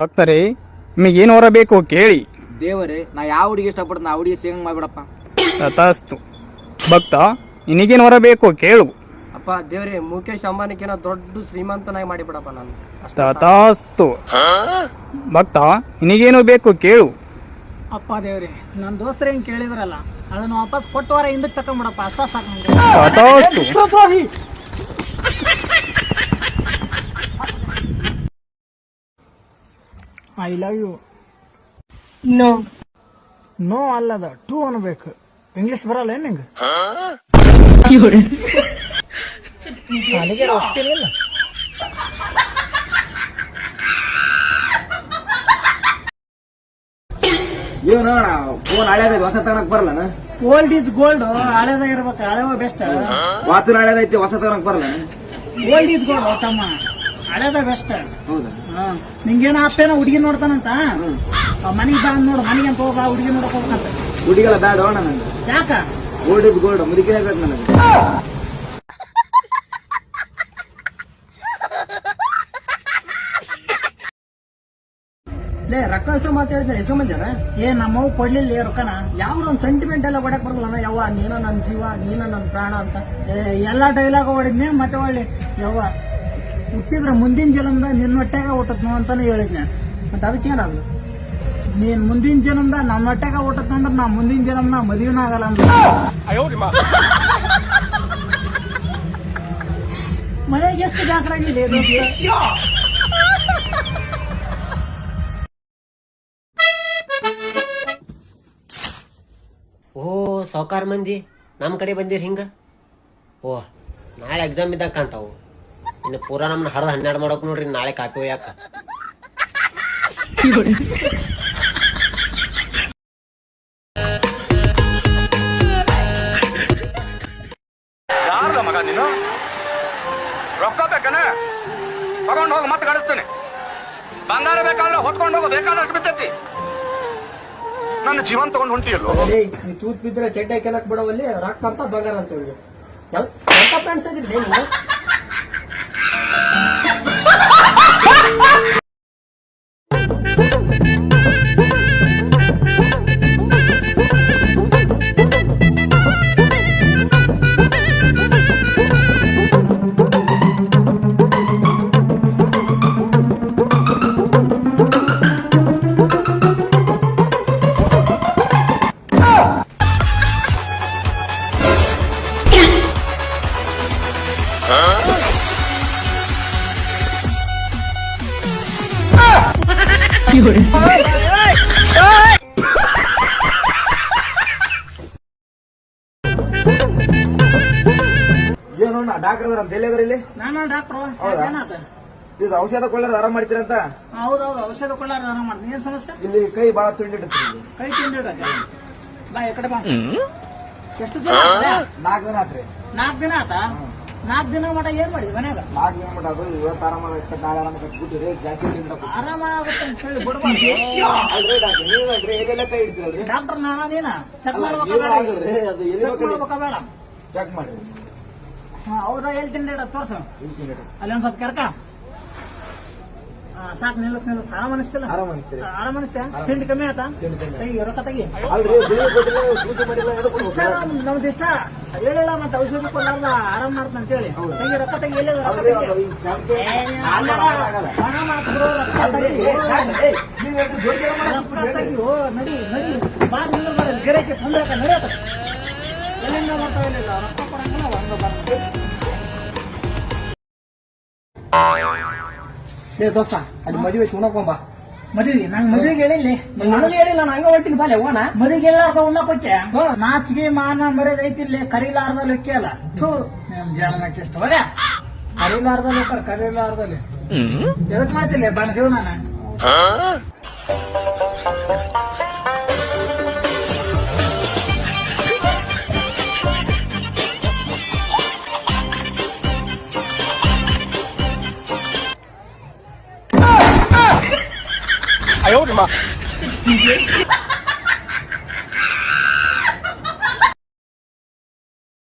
ಭಕ್ತರೇ ಏನು ಹೊರ ಬೇಕು ಕೇಳಿ. ದೇವರೇ ನಾ ಯಾವ ಹುಡುಗಿ ಇಷ್ಟಪಡ್ತೀನಿ ಆ ಹುಡುಗಿ ಸೇಂಗ್ ಮಾಡ್ಬಿಡಪ್ಪ. ತಥಾಸ್ತು. ಭಕ್ತ ನಿನಗೇನು ಹೊರ ಬೇಕು ಕೇಳು. ಅಪ್ಪ ದೇವರೇ ಮುಖೇಶ್ ಅಂಬಾನಿಕಿನ ದೊಡ್ಡ ಶ್ರೀಮಂತನಾಗಿ ಮಾಡಿಬಿಡಪ್ಪ ನಾನು. ತಥಾಸ್ತು. ಭಕ್ತ ನಿನಗೇನು ಬೇಕು ಕೇಳು. ಅಪ್ಪ ದೇವ್ರಿ ನನ್ನ ದೋಸ್ತರು ಏನು ಕೇಳಿದ್ರಲ್ಲ ಅದನ್ನು ವಾಪಸ್ ಕೊಟ್ಟು ವಾರ ಹಿಂದಕ್ಕೆ ತಕೊಂಬಿಡಪ್ಪ ಅಷ್ಟ ಸಾಕು ನಂಗೆ. ತಥಾಸ್ತು. I love you. No. No ಅಲ್ಲದ ಟೂ ಅನ್ಬೇಕು. ಇಂಗ್ಲಿಷ್ ಬರಲ್ಲ ಏನ್ ನಿಂಗೆ? ನನಗೆ ಗೊತ್ತಿರಲಿಲ್ಲ ಇವ್ ನೋಡ ಫೋನ್ ಹಳೇದೈತಿ ಹೊಸ ತಗನಕ್ ಬರಲ್ಲ ಓಲ್ಡ್ ಈಸ್ ಗೋಲ್ಡ್ ಹಳೇದಾಗಿರ್ಬೇಕು ಹಳೆವ ಬೆಸ್ಟ್ ವಾಚನ ಹಳೇದೈತಿ ಹೊಸ ತಗನಕ್ ಬರಲ್ಲ ಓಲ್ಡ್ ಇಸ್ ಗೋಲ್ಡ್ ತಮ್ಮ ಹಳೇದ ಬೆಸ್ಟ್ ಹೌದಾ? ನಿಂಗೇನ ಆಪ್ತೇನೋ ಹುಡುಗಿ ನೋಡ್ತಾನಂತ? ಮನೆಗೆ ಬಾ ನೋಡು ಮನೆಗೆ ಅಂತ ಹೋಗ ಹುಡುಗಿ ನೋಡಕ್ ಹೋಗ್ಬೇಕಂತ ಹುಡುಗಿಗಳ ಬ್ಯಾಡ ಅಣ್ಣ ನಂಗೆ ಯಾಕ? ಗೋಲ್ಡ್ ಇಸ್ ಗೋಲ್ಡ್ ಮುದುಕಿನೇ ಬೇಕು ನನಗೆ. ಲೇ ರೊಕ್ಕ ಹೆಸರು ಮಾತಾಡಿದ್ರೆ ಹೆಸರು ಮಂದಿರ ಏ ನಮ್ಮವ್ ಕೊಡ್ಲಿಲ್ಲ ರೊಕ್ಕನ. ಯಾವ ಒಂದು ಸೆಂಟಿಮೆಂಟ್ ಎಲ್ಲ ಹೊಡಕ್ ಬರಲ್ಲ ಯವ್ವ ನೀನ ನನ್ನ ಜೀವ ನೀನ ನನ್ನ ಪ್ರಾಣ ಅಂತ. ಎಲ್ಲಾ ಡೈಲಾಗ್ ಹೊಡಿದ್ನಿ ಮತ್ತೆ ಹೊಳ್ಳಿ ಯವ್ವ ಹುಟ್ಟಿದ್ರ ಮುಂದಿನ ಜನ್ಮದ ನಿನ್ನ ಹೊಟ್ಟೆಗ ಹುಟ್ಟತ್ನು ಅಂತಾನೆ ಹೇಳಿದ್ನೆ. ಮತ್ತೆ ಅದಕ್ಕೇನದು ನೀನ್ ಮುಂದಿನ ಜನ್ಮದ ನನ್ನ ಹೊಟ್ಟೆಗ ಹುಟ್ಟತ್ನ ಅಂದ್ರೆ ನಾ ಮುಂದಿನ ಜನ್ಮನ ಮದುವೆನ ಆಗಲ್ಲ ಅಂತ ಮನೆಗೆ ಎಷ್ಟು ಜಾಸ್ತಿ ಆಗಿದೆ ಓ ಸಾವ್ಕಾರ ಮಂದಿ. ನಮ್ಮ ಕಡೆ ಬಂದಿರಿ ಹಿಂಗ? ಓ ನಾಳೆ ಎಕ್ಸಾಮ್ ಇದ್ದಾಗ ಕಾಂತಾವು ಇನ್ನು ಪೂರಾ ನಮ್ಮನ್ನ ಹರಿದು ಹನ್ನೆರಡು ಮಾಡಕ್ ನೋಡ್ರಿ ನಾಳೆ ಕಾಪಿ ಯಾಕ ಯಾರ್ಲ ಮಗ ನೀನು? ರೊಕ್ಕ ಬೇಕನ? ತಗೊಂಡು ಹೋಗಿ ಮತ್ತೆ ಕಳಿಸ್ತೇನೆ. ಬಂಗಾರ ಬೇಕಾದ್ರೆ ಹೊತ್ಕೊಂಡು ಹೋಗು ಬೇಕಾದಷ್ಟು ಬಿದ್ದೈತಿ. ನನ್ನ ಜೀವನ್ ತಗೊಂಡು ಹೊಂಟಿಯಲ್ಲೋ? ನೀ ತೂತ್ ಬಿದ್ರೆ ಚಡ್ಡೆ ಕೆಲಕ್ ಬಿಡವಲ್ಲಿ ರೊಕ್ಕ ಅಂತ ಬಂಗಾರ ಅಂತ ಹೇಳಿ ಎಂತ ಫ್ರೆಂಡ್ಸ್ ಆಗಿದ್ದೆ Woo! ನೀವು ನಾ ಡಾಕ್ಟರ್ ಅಂತ ಎಲ್ಲಿದ್ರ ಇಲ್ಲಿ? ನಾನು ಡಾಕ್ಟ್ರು ಹೌದಾ? ಏನಾತ ಇದು ಔಷಧ ಕೊಳ್ಳಾರ ಆರಾಮ್ ಮಾಡ್ತೀರಂತ ಹೌದೌದು ಔಷಧ ಕೊಳ್ಳಾರ ಆರಾಮ ಮಾಡ್ತೀನಿ. ಏನ್ ಸಮಸ್ಯೆ? ಇಲ್ಲಿ ಕೈ ಬಾಳ ತುಂಡಿಡ್ತೀರಿ ಕೈ ತಿಂದಿಡಕ್ಕೆ ಬಾ ಈ ಕಡೆ ಬಾ. ಎಷ್ಟು ದಿನ? ನಾಲ್ಕು ದಿನ ಆತ್ರಿ. ನಾಲ್ಕು ದಿನ ಆತ? ನಾಲ್ಕು ದಿನ ಮಟ ಏನ್ ಮಾಡಿದ್ವಿ ಮನ್ಯಾಗ? ನಾಲ್ಕು ದಿನ ಮಟ ಅದು ಇವತ್ತು ಆರಾಮ ನಾಳೆ ಆರಾಮ ಕಟ್ಬಿಟ್ಟಿರಿ ಜಾಸ್ತಿ ಆರಾಮ ಆಗುತ್ತೆ ಅಂತ ಹೇಳಿ ಬಿಡ್ಬಾರ್ದು. ಡಾಕ್ಟರ್ ನೀವೇನ್ರಿ ಎಲ್ಲೆಲ್ಲ ಕೈ ಇಡ್ತೀರಲ್ರಿ ಡಾಕ್ಟರ್ ನಾನ ನೀನ ಚೆಕ್ ಅಲ್ಲ, ಮಾಡ್ಬೇಕಾ ನೀವು ಬೇಡ? ಅದು ಚೆಕ್ ಚೆಕ್ ಮಾಡಿ. ಹಾ, ಹೌದಾ ಎಲ್ಲಿ ತಿಂಡಿ ತೋರ್ಸು. ಅಲ್ಲಿ ಒಂದ್ ಸ್ವಲ್ಪ ಕೆರ್ಕ. ಸಾಕು ನಿಲ್ಲಿಸ್ ನಿಲ್ಲಿಸ್. ಆರಾಮ ಅನಿಸ್ತಿಲ್ಲ ಆರಾಮ್ ಅನಿಸ್ತೀರಿ ಆರಾಮ ಅನಿಸ್ತಾ ತಿಂಡಿ ಕಮ್ಮಿ ಆತ ಅಲ್ರಿ ಗುಳಿ ಕೊಟ್ಟಿಲ್ಲ ಸೂಚಿ ಮಾಡಿಲ್ಲ ಎದಕ್ಕೆ ಇಷ್ಟ ಕೊಡ್ಬೇಕು? ನಮ್- ನಮ್ದು ಇಷ್ಟ. ಹೇಳಿಲ್ಲ ಮತ್ತೆ ಔಷಧಿ ಕೊಡಲ್ಲ ಆರಾಮ್ ಮಾಡ್ತಾನೆ ಅಂತ ಹೇಳಿ ತೆಗಿ ರೊಕ್ಕ ತೆಗಿ ಎಲ್ಲಿ ರೊಕ್ಕ ತೆಗಿ. ನಡಿ ನಡಿ. ಬಾ ತೊಂದ್ರೆ ನಡೆಯತ್ತ ಎಲ್ಲಿಂದ ಬರ್ತಾವ ಇಲ್ಲ ರೊಕ್ಕ ಕೊಡಂಗಿಲ್ಲ ಒಂದು ಬರ್ತದೆ ಏ ದೋಸ್ತ ಅಲ್ಲಿ ಮದುವೆ ಉಣಕೊಂಬ ಮದುವೆ ನಂಗ್ ಮದುವೆಗೆ ಹೇಳಿಲ್ಲ. ನನಗೆ ಹೇಳಿಲ್ಲ ನಾನು ಹಂಗ ಹೊಟ್ಟಿನ ಬಾಲೆ ಹೋಣ ಮದುವೆಗೆ ಎಲ್ಲಾರ್ದ ಉಣ್ಣ ಕೊಟ್ಟೆ ನಾಚಿಗೆ ಮಾನ ಮರ್ಯಾದೆ ಐತಿರ್ಲಿ ಕರೀಲಾರ್ದ ಲೆಕ್ಕ ಅಲ್ಲ. ಥೂ ನಿಮ್ ಜನಕ್ಕೆ ಇಷ್ಟ ಹೋಗ ಕರೀಲಾರ್ದ ಲೆಕ್ಕ ಕರೀಲಾರ್ದಲ್ಲಿ ಎದಕ್ ಮಾಡ್ತಿಲ್ಲ ಬಣ ಜೀವನ ಅಯ್ಯೋ ನಿಮ್ಮ